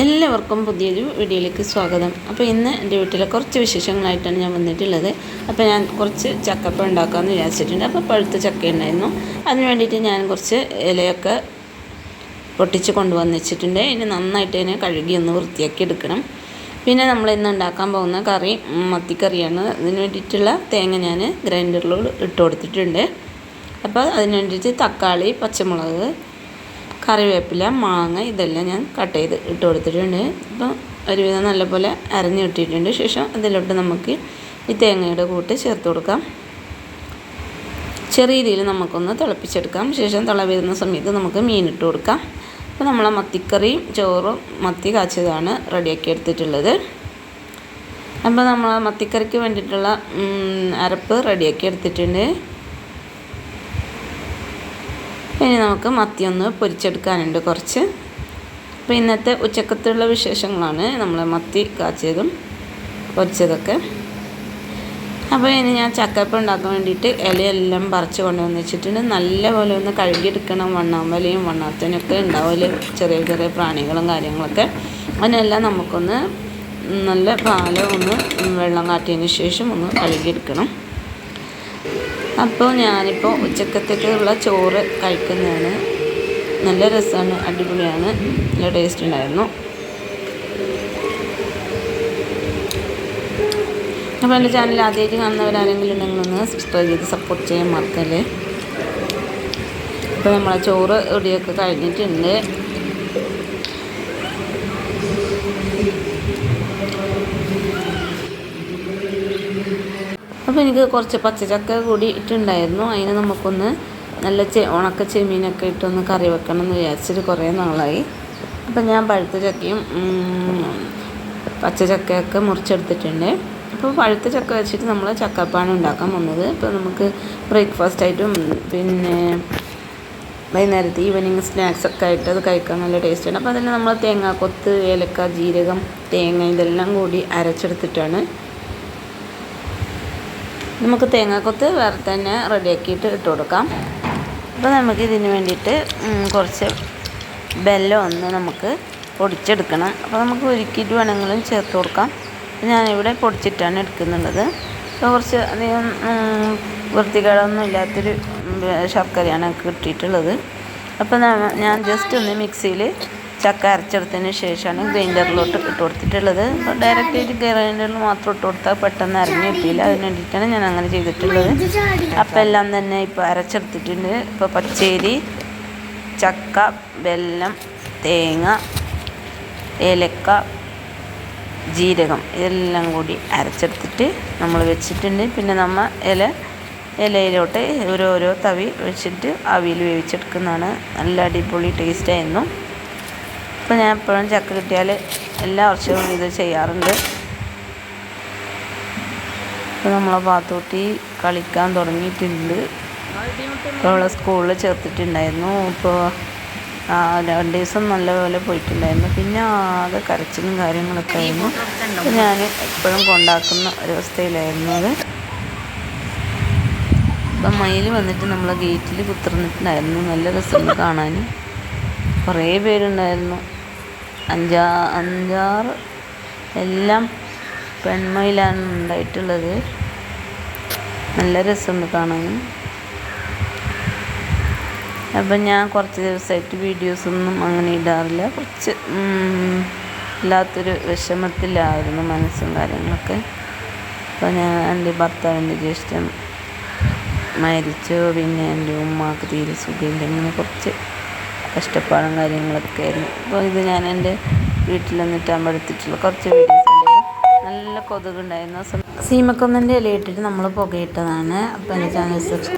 എല്ലാവർക്കും പുതിയൊരു വീഡിയോയിലേക്ക് സ്വാഗതം. അപ്പോൾ ഇന്ന് എന്റെ വീട്ടിലെ കുറച്ച് വിശേഷങ്ങളായിട്ടാണ് ഞാൻ വന്നിട്ടുള്ളത്. അപ്പോൾ ഞാൻ കുറച്ച് ചക്കപ്പ ഉണ്ടാക്കാമെന്ന് വിചാരിച്ചിട്ടുണ്ട്. അപ്പോൾ പഴുത്ത ചക്ക ഉണ്ടായിരുന്നു. അതിന് വേണ്ടിയിട്ട് ഞാൻ കുറച്ച് ഇലയൊക്കെ പൊട്ടിച്ച് കൊണ്ടുവന്ന് വെച്ചിട്ടുണ്ട്. ഇനി നന്നായിട്ട് ഇതിനെ കഴുകി ഒന്ന് വൃത്തിയാക്കി എടുക്കണം. പിന്നെ നമ്മൾ ഇന്ന് ഉണ്ടാക്കാൻ പോകുന്ന കറി മത്തിക്കറിയാണ്. അതിന് വേണ്ടിയിട്ടുള്ള തേങ്ങ ഞാൻ ഗ്രൈൻഡറിലോട് ഇട്ട് കൊടുത്തിട്ടുണ്ട്. അപ്പോൾ അതിന് വേണ്ടിയിട്ട് തക്കാളി പച്ചമുളക് കറിവേപ്പില മാങ്ങ ഇതെല്ലാം ഞാൻ കട്ട് ചെയ്ത് ഇട്ട് കൊടുത്തിട്ടുണ്ട്. ഇപ്പം ഒരുവിധം നല്ലപോലെ അരഞ്ഞ് കിട്ടിയിട്ടുണ്ട്. ശേഷം അതിലോട്ട് നമുക്ക് ഈ തേങ്ങയുടെ കൂട്ട് ചേർത്ത് കൊടുക്കാം. ചെറിയ രീതിയിൽ നമുക്കൊന്ന് തിളപ്പിച്ചെടുക്കാം. ശേഷം തിള വരുന്ന സമയത്ത് നമുക്ക് മീൻ ഇട്ട് കൊടുക്കാം. അപ്പോൾ നമ്മളെ മത്തിക്കറിയും ചോറും മത്തി കാച്ചതാണ് റെഡിയാക്കി എടുത്തിട്ടുള്ളത്. അപ്പോൾ നമ്മൾ മത്തിക്കറിക്ക് വേണ്ടിയിട്ടുള്ള അരപ്പ് റെഡിയാക്കി എടുത്തിട്ടുണ്ട്. ഇനി നമുക്ക് മത്തി ഒന്ന് പൊരിച്ചെടുക്കാനുണ്ട് കുറച്ച്. അപ്പോൾ ഇന്നത്തെ ഉച്ചക്കത്തുള്ള വിശേഷങ്ങളാണ് നമ്മൾ മത്തി കാച്ചിയതും പൊരിച്ചതൊക്കെ. അപ്പോൾ ഇനി ഞാൻ ചക്കപ്പ ഉണ്ടാക്കാൻ വേണ്ടിയിട്ട് ഇലയെല്ലാം പറിച്ച് കൊണ്ടുവന്ന് വെച്ചിട്ടുണ്ട്. നല്ലപോലെ ഒന്ന് കഴുകിയെടുക്കണം. വണ്ണാമ്പലയും വണ്ണാത്തനൊക്കെ ഉണ്ടാവില്ല ചെറിയ ചെറിയ പ്രാണികളും കാര്യങ്ങളൊക്കെ. അതിനെല്ലാം നമുക്കൊന്ന് നല്ല പാലം ഒന്ന് വെള്ളം കാട്ടിയതിന് ശേഷം ഒന്ന് കഴുകിയെടുക്കണം. അപ്പോൾ ഞാനിപ്പോൾ ഉച്ചക്കത്തേക്കുള്ള ചോറ് കഴിക്കുന്നതാണ്. നല്ല രസമാണ് അടിപൊളിയാണ് നല്ല ടേസ്റ്റ് ഉണ്ടായിരുന്നു. അപ്പോൾ എന്റെ ചാനൽ ആദ്യമായിട്ട് കാണുന്നവരാരെങ്കിലും ഉണ്ടെങ്കിൽ ഒന്ന് സബ്സ്ക്രൈബ് ചെയ്ത് സപ്പോർട്ട് ചെയ്യാൻ മറക്കല്ലേ? അപ്പോൾ നമ്മളെ ചോറ് ഇടിയൊക്കെ കഴിഞ്ഞിട്ടുണ്ട്. അപ്പോൾ എനിക്ക് കുറച്ച് പച്ചച്ചക്ക കൂടി ഇട്ടുണ്ടായിരുന്നു. അതിന് നമുക്കൊന്ന് നല്ല ചെ ഉണക്ക ചെമ്മീനൊക്കെ ഇട്ടൊന്ന് കറി വെക്കണം എന്ന് വിചാരിച്ചിട്ട് കുറേ നാളായി. അപ്പം ഞാൻ പഴുത്ത ചക്കയും പച്ചച്ചക്കയൊക്കെ മുറിച്ചെടുത്തിട്ടുണ്ട്. അപ്പോൾ പഴുത്ത ചക്ക വെച്ചിട്ട് നമ്മൾ ചക്കപ്പാണ് ഉണ്ടാക്കാൻ വന്നത് ഇപ്പോൾ നമുക്ക് ബ്രേക്ക്ഫാസ്റ്റ് ആയിട്ടും പിന്നെ വൈകുന്നേരത്തെ ഈവനിങ് സ്നാക്സ് ഒക്കെ ആയിട്ട് അത് കഴിക്കാൻ നല്ല ടേസ്റ്റ് ആണ്. അപ്പോൾ അതിൽ നമ്മൾ തേങ്ങാക്കൊത്ത് ഏലക്ക ജീരകം തേങ്ങ ഇതെല്ലാം കൂടി അരച്ചെടുത്തിട്ടാണ് നമുക്ക് തേങ്ങാക്കൊത്ത് വേറെ തന്നെ റെഡിയാക്കിയിട്ട് ഇട്ട് കൊടുക്കാം. അപ്പോൾ നമുക്ക് ഇതിന് വേണ്ടിയിട്ട് കുറച്ച് ബെല്ലം ഒന്ന് നമുക്ക് പൊടിച്ചെടുക്കണം. അപ്പോൾ നമുക്ക് ഒരുക്കിയിട്ട് വേണമെങ്കിലും ചേർത്ത് കൊടുക്കാം. ഞാനിവിടെ പൊടിച്ചിട്ടാണ് എടുക്കുന്നുള്ളത്. അപ്പോൾ കുറച്ച് അധികം വൃത്തികേടൊന്നും ഇല്ലാത്തൊരു ശർക്കരയാണ് കിട്ടിയിട്ടുള്ളത്. അപ്പോൾ ഞാൻ ജസ്റ്റ് ഒന്ന് മിക്സിയിൽ ചക്ക അരച്ചെടുത്തതിന് ശേഷമാണ് ഗ്രൈൻഡറിലോട്ട് ഇട്ട് കൊടുത്തിട്ടുള്ളത്. ഡയറക്റ്റ് ആയിട്ട് ഗ്രൈൻഡറിൽ മാത്രം ഇട്ട് കൊടുത്താൽ പെട്ടെന്ന് അരഞ്ഞ് കിട്ടിയില്ല. അതിന് വേണ്ടിയിട്ടാണ് ഞാൻ അങ്ങനെ ചെയ്തിട്ടുള്ളത്. അപ്പോൾ എല്ലാം തന്നെ ഇപ്പോൾ അരച്ചെടുത്തിട്ടുണ്ട്. ഇപ്പോൾ പച്ചേരി ചക്ക വെല്ലം തേങ്ങ ഏലക്ക ജീരകം ഇതെല്ലാം കൂടി അരച്ചെടുത്തിട്ട് നമ്മൾ വെച്ചിട്ടുണ്ട്. പിന്നെ നമ്മൾ ഇല ഇലയിലോട്ട് ഓരോരോ തവി വെച്ചിട്ട് അവിയിൽ വേവിച്ചെടുക്കുന്നതാണ്. നല്ല അടിപൊളി ടേസ്റ്റായിരുന്നു അപ്പോൾ ഞാൻ എപ്പോഴും ചക്ക കിട്ടിയാൽ എല്ലാ വർഷവും ഇത് ചെയ്യാറുണ്ട്. ഇപ്പോൾ നമ്മളെ പാത്തൂട്ടി കളിക്കാൻ തുടങ്ങിയിട്ടുണ്ട്. ഇപ്പോൾ അവളെ സ്കൂളിൽ ചേർത്തിട്ടുണ്ടായിരുന്നു. ഇപ്പോൾ രണ്ട് ദിവസം നല്ലപോലെ പോയിട്ടുണ്ടായിരുന്നു. പിന്നെ ആകെ കരച്ചിലും കാര്യങ്ങളൊക്കെ ആയിരുന്നു. ഞാൻ എപ്പോഴും കൊണ്ടാക്കുന്ന ഒരവസ്ഥയിലായിരുന്നു അത്. ഇപ്പം മയിൽ വന്നിട്ട് നമ്മളെ ഗേറ്റിൽ കുത്തിർന്നിട്ടുണ്ടായിരുന്നു. നല്ല രസമുണ്ട് കാണാൻ കുറേ പേരുണ്ടായിരുന്നു. അഞ്ചാ അഞ്ചാറ് എല്ലാം പെൺമയിലാണ് ഉണ്ടായിട്ടുള്ളത്. നല്ല രസമുണ്ട് കാണാൻ. അപ്പം ഞാൻ കുറച്ച് ദിവസമായിട്ട് വീഡിയോസൊന്നും അങ്ങനെ ഇടാറില്ല. കുറച്ച് ഇല്ലാത്തൊരു വിഷമത്തിലായിരുന്നു മനസ്സും കാര്യങ്ങളൊക്കെ. അപ്പോൾ ഞാൻ എന്റെ ഭർത്താവിന്റെ ജ്യേഷ്ഠൻ മരിച്ചു. പിന്നെ എന്റെ ഉമ്മാക്ക് തീരെ സുഖമില്ല. ഇങ്ങനെ കുറച്ച് കഷ്ടപ്പാടും കാര്യങ്ങളൊക്കെ ആയിരുന്നു. അപ്പോൾ ഇത് ഞാൻ എന്റെ വീട്ടിൽ നിന്നിട്ട് എടുത്തിട്ടുള്ള കുറച്ച് വീഡിയോസ് നല്ല കൊതുകുണ്ടായിരുന്നു. സീമക്കൊന്നന്റെ ഇലയിട്ടിട്ട് നമ്മൾ പുകയിട്ടതാണ്. അപ്പോൾ എന്റെ ചാനൽ സബ്സ്ക്രൈബ്